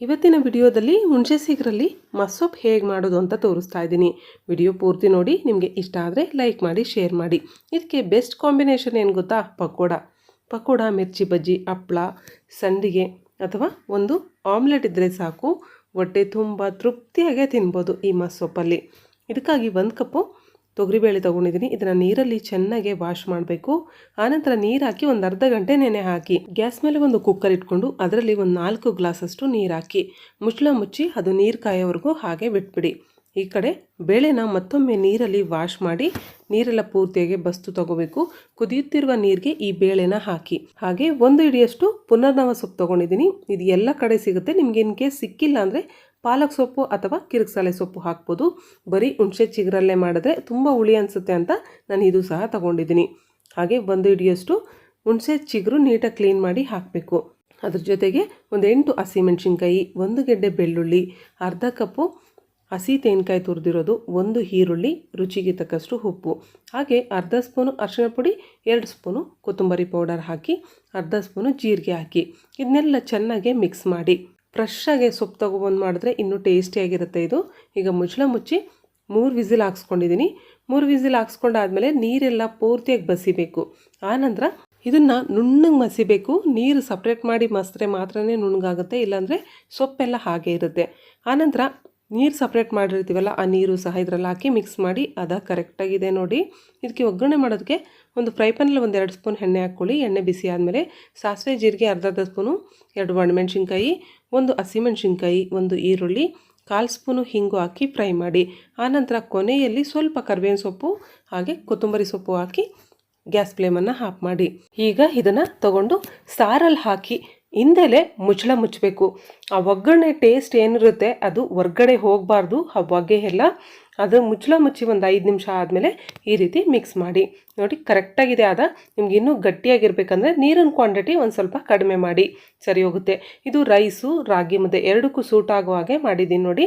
ಇವತ್ತಿನ ವಿಡಿಯೋದಲ್ಲಿ ಹುಣಸೆ ಸೀಗರಲ್ಲಿ ಮಸ್ಸೊಪ್ಪು ಹೇಗೆ ಮಾಡೋದು ಅಂತ ತೋರಿಸ್ತಾ ಇದ್ದೀನಿ. ವಿಡಿಯೋ ಪೂರ್ತಿ ನೋಡಿ, ನಿಮಗೆ ಇಷ್ಟ ಆದರೆ ಲೈಕ್ ಮಾಡಿ, ಶೇರ್ ಮಾಡಿ. ಇದಕ್ಕೆ ಬೆಸ್ಟ್ ಕಾಂಬಿನೇಷನ್ ಏನು ಗೊತ್ತಾ? ಪಕೋಡ. ಪಕೋಡ, ಮಿರ್ಚಿ ಬಜ್ಜಿ ಹಪ್ಪಳ ಸಂಡಿಗೆ ಅಥವಾ ಒಂದು ಆಮ್ಲೆಟ್ ಇದ್ದರೆ ಸಾಕು. ಹೊಟ್ಟೆ ತುಂಬ ತೃಪ್ತಿಯಾಗೇ ತಿನ್ಬೋದು ಈ ಮಸ್ಸೊಪ್ಪಲ್ಲಿ. ಇದಕ್ಕಾಗಿ ಒಂದು ಕಪ್ಪು ತೊಗರಿಬೇಳೆ ತೊಗೊಂಡಿದ್ದೀನಿ. ಇದನ್ನು ನೀರಲ್ಲಿ ಚೆನ್ನಾಗಿ ವಾಶ್ ಮಾಡಬೇಕು. ಆನಂತರ ನೀರು ಹಾಕಿ ಒಂದು ಅರ್ಧ ಗಂಟೆ ನೆನೆ ಹಾಕಿ, ಗ್ಯಾಸ್ ಮೇಲೆ ಒಂದು ಕುಕ್ಕರ್ ಇಟ್ಕೊಂಡು ಅದರಲ್ಲಿ ಒಂದು ನಾಲ್ಕು ಗ್ಲಾಸಷ್ಟು ನೀರು ಹಾಕಿ. ಮುಚ್ಚಳ ಮುಚ್ಚಿ ಅದು ನೀರು ಕಾಯೋವರೆಗೂ ಹಾಗೆ ಬಿಟ್ಬಿಡಿ. ಈ ಕಡೆ ಬೇಳೆನ ಮತ್ತೊಮ್ಮೆ ನೀರಲ್ಲಿ ವಾಶ್ ಮಾಡಿ ನೀರೆಲ್ಲ ಪೂರ್ತಿಯಾಗಿ ಬಸ್ತು ತಗೋಬೇಕು. ಕುದಿಯುತ್ತಿರುವ ನೀರಿಗೆ ಈ ಬೇಳೆನ ಹಾಕಿ. ಹಾಗೆ ಒಂದು ಇಡಿಯಷ್ಟು ಪುನರ್ನವ ಸೊಪ್ಪು ತೊಗೊಂಡಿದ್ದೀನಿ. ಇದು ಎಲ್ಲ ಕಡೆ ಸಿಗುತ್ತೆ. ನಿಮ್ಗೆ ಇನ್ ಕೇಸ್ ಸಿಕ್ಕಿಲ್ಲ ಅಂದರೆ ಪಾಲಕ್ ಸೊಪ್ಪು ಅಥವಾ ಕಿರಿಕ್ಸಾಲೆ ಸೊಪ್ಪು ಹಾಕ್ಬೋದು. ಬರೀ ಹುಣಸೆ ಚಿಗರಲ್ಲೇ ಮಾಡಿದ್ರೆ ತುಂಬ ಹುಳಿ ಅನಿಸುತ್ತೆ ಅಂತ ನಾನು ಇದು ಸಹ ತಗೊಂಡಿದ್ದೀನಿ. ಹಾಗೆ ಒಂದು ಹಿಡಿಯಷ್ಟು ಹುಣಸೆ ಚಿಗುರು ನೀಟಾಗಿ ಕ್ಲೀನ್ ಮಾಡಿ ಹಾಕಬೇಕು. ಅದ್ರ ಜೊತೆಗೆ ಒಂದು ಎಂಟು ಹಸಿಮೆಣ್ಸಿನ್ಕಾಯಿ ಒಂದು ಗೆಡ್ಡೆ ಬೆಳ್ಳುಳ್ಳಿ, ಅರ್ಧ ಕಪ್ಪು ಹಸಿ ತೆಂಗಿನಕಾಯಿ ತುರಿದಿರೋದು ಒಂದು ಈರುಳ್ಳಿ, ರುಚಿಗೆ ತಕ್ಕಷ್ಟು ಉಪ್ಪು. ಹಾಗೆ ಅರ್ಧ ಸ್ಪೂನು ಅರಿಶಿಣ ಪುಡಿ, ಎರಡು ಸ್ಪೂನು ಕೊತ್ತಂಬರಿ ಪೌಡರ್ ಹಾಕಿ, ಅರ್ಧ ಸ್ಪೂನು ಜೀರಿಗೆ ಹಾಕಿ. ಇದನ್ನೆಲ್ಲ ಚೆನ್ನಾಗಿ ಮಿಕ್ಸ್ ಮಾಡಿ. ಫ್ರೆಶ್ಶಾಗಿ ಸೊಪ್ಪು ತೊಗೊಬಂದು ಮಾಡಿದ್ರೆ ಇನ್ನೂ ಟೇಸ್ಟಿಯಾಗಿರುತ್ತೆ ಇದು. ಈಗ ಮುಚ್ಚಳ ಮುಚ್ಚಿ ಮೂರು ವಿಸಿಲ್ ಹಾಕ್ಸ್ಕೊಂಡಿದ್ದೀನಿ ಮೂರು ವಿಸಿಲ್ ಹಾಕ್ಸ್ಕೊಂಡಾದ್ಮೇಲೆ ನೀರೆಲ್ಲ ಪೂರ್ತಿಯಾಗಿ ಬಸಿಬೇಕು. ಆನಂತರ ಇದನ್ನು ನುಣ್ಣಗೆ ಮಸಿಬೇಕು. ನೀರು ಸಪ್ರೇಟ್ ಮಾಡಿ ಮಸಿದ್ರೆ ಮಾತ್ರನೇ ನುಣ್ಣಗಾಗುತ್ತೆ, ಇಲ್ಲಾಂದರೆ ಸೊಪ್ಪೆಲ್ಲ ಹಾಗೆ ಇರುತ್ತೆ. ಆನಂತರ ನೀರು ಸಪ್ರೇಟ್ ಮಾಡಿರ್ತೀವಲ್ಲ, ಆ ನೀರು ಸಹ ಇದರಲ್ಲಿ ಹಾಕಿ ಮಿಕ್ಸ್ ಮಾಡಿ ಅದ ಕರೆಕ್ಟಾಗಿದೆ ನೋಡಿ. ಇದಕ್ಕೆ ಒಗ್ಗರಣೆ ಮಾಡೋದಕ್ಕೆ ಒಂದು ಫ್ರೈ ಪ್ಯಾನಲ್ಲಿ ಒಂದು ಎರಡು ಸ್ಪೂನ್ ಎಣ್ಣೆ ಹಾಕ್ಕೊಳ್ಳಿ. ಎಣ್ಣೆ ಬಿಸಿ ಆದಮೇಲೆ ಸಾಸಿವೆ, ಜೀರಿಗೆ ಅರ್ಧ ಅರ್ಧ ಸ್ಪೂನು ಎರಡು ಒಣಮೆಣ್ಸಿನ್ಕಾಯಿ, ಒಂದು ಹಸಿಮೆಣ್ಸಿನ್ಕಾಯಿ, ಒಂದು ಈರುಳ್ಳಿ, ಕಾಲು ಸ್ಪೂನು ಹಿಂಗು ಹಾಕಿ ಫ್ರೈ ಮಾಡಿ. ಆನಂತರ ಕೊನೆಯಲ್ಲಿ ಸ್ವಲ್ಪ ಕರಿಬೇವಿನ ಸೊಪ್ಪು, ಹಾಗೆ ಕೊತ್ತಂಬರಿ ಸೊಪ್ಪು ಹಾಕಿ ಗ್ಯಾಸ್ ಫ್ಲೇಮನ್ನು ಆಫ್ ಮಾಡಿ. ಈಗ ಇದನ್ನು ತಗೊಂಡು ಸಾರಲ್ಲಿ ಹಾಕಿ ಹಿಂದೆಲೆ ಮುಚ್ಚಳ ಮುಚ್ಚಬೇಕು. ಆ ಒಗ್ಗರಣೆ ಟೇಸ್ಟ್ ಏನಿರುತ್ತೆ ಅದು ಹೊರ್ಗಡೆ ಹೋಗಬಾರ್ದು, ಆ ಹೊಗೆ ಎಲ್ಲ. ಅದು ಮುಚ್ಚಳ ಮುಚ್ಚಿ ಒಂದು ಐದು ನಿಮಿಷ ಆದಮೇಲೆ ಈ ರೀತಿ ಮಿಕ್ಸ್ ಮಾಡಿ. ನೋಡಿ ಕರೆಕ್ಟಾಗಿದೆ ಆದ. ನಿಮ್ಗೆ ಇನ್ನೂ ಗಟ್ಟಿಯಾಗಿರ್ಬೇಕಂದ್ರೆ ನೀರಿನ ಕ್ವಾಂಟಿಟಿ ಒಂದು ಸ್ವಲ್ಪ ಕಡಿಮೆ ಮಾಡಿ. ಸರಿ ಹೋಗುತ್ತೆ. ಇದು ರೈಸು ರಾಗಿ ಮುದ್ದೆ ಎರಡಕ್ಕೂ ಸೂಟ್ ಆಗುವ ಹಾಗೆ ಮಾಡಿದ್ದೀನಿ ನೋಡಿ.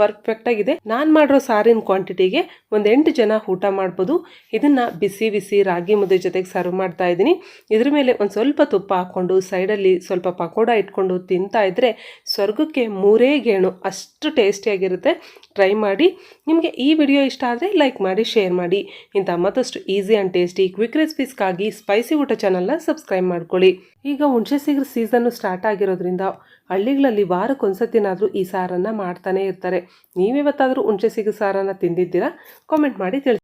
ಪರ್ಫೆಕ್ಟಾಗಿದೆ ನಾನು ಮಾಡಿರೋ ಸಾರಿನ ಕ್ವಾಂಟಿಟಿಗೆ ಒಂದು ಎಂಟು ಜನ ಊಟ ಮಾಡ್ಬೋದು. ಇದನ್ನು ಬಿಸಿ ಬಿಸಿ ರಾಗಿ ಮುದ್ದೆ ಜೊತೆಗೆ ಸರ್ವ್ ಮಾಡ್ತಾ ಇದ್ದೀನಿ. ಇದ್ರ ಮೇಲೆ ಒಂದು ಸ್ವಲ್ಪ ತುಪ್ಪ ಹಾಕ್ಕೊಂಡು ಸೈಡಲ್ಲಿ ಸ್ವಲ್ಪ ಪಕೋಡ ಇಟ್ಕೊಂಡು ತಿಂತಾ ಇದ್ದರೆ ಸ್ವರ್ಗಕ್ಕೆ ಮೂರೇ ಗೇಣು ಅಷ್ಟು ಟೇಸ್ಟಿಯಾಗಿರುತ್ತೆ ಟ್ರೈ ಮಾಡಿ. ನಿಮಗೆ ಈ ವಿಡಿಯೋ ಇಷ್ಟ ಆದರೆ ಲೈಕ್ ಮಾಡಿ ಶೇರ್ ಮಾಡಿ. ಇಂಥ ಮತ್ತಷ್ಟು ಈಸಿ ಆ್ಯಂಡ್ ಟೇಸ್ಟಿ ಕ್ವಿಕ್ ರೆಸಿಪೀಸ್ಗಾಗಿ ಸ್ಪೈಸಿ ಊಟ ಚಾನಲ್ನ ಸಬ್ಸ್ಕ್ರೈಬ್ ಮಾಡ್ಕೊಳ್ಳಿ. ಈಗ ಹುಣಸೆ ಸಿಗ್ರ ಸೀಸನ್ನು ಸ್ಟಾರ್ಟ್ ಆಗಿರೋದ್ರಿಂದ ಹಳ್ಳಿಗಳಲ್ಲಿ ವಾರಕ್ಕೊಂದ್ಸತಿನಾದರೂ ಈ ಸಾರನ್ನು ಮಾಡ್ತಾನೆ ಇರ್ತಾರೆ. ನೀವಿವತ್ತಾದರೂ ಹುಣಸೆ ಸಿಗು ಸಾರನ್ನು ತಿಂದಿದ್ದೀರಾ? ಕಾಮೆಂಟ್ ಮಾಡಿ ತಿಳಿಸಿ.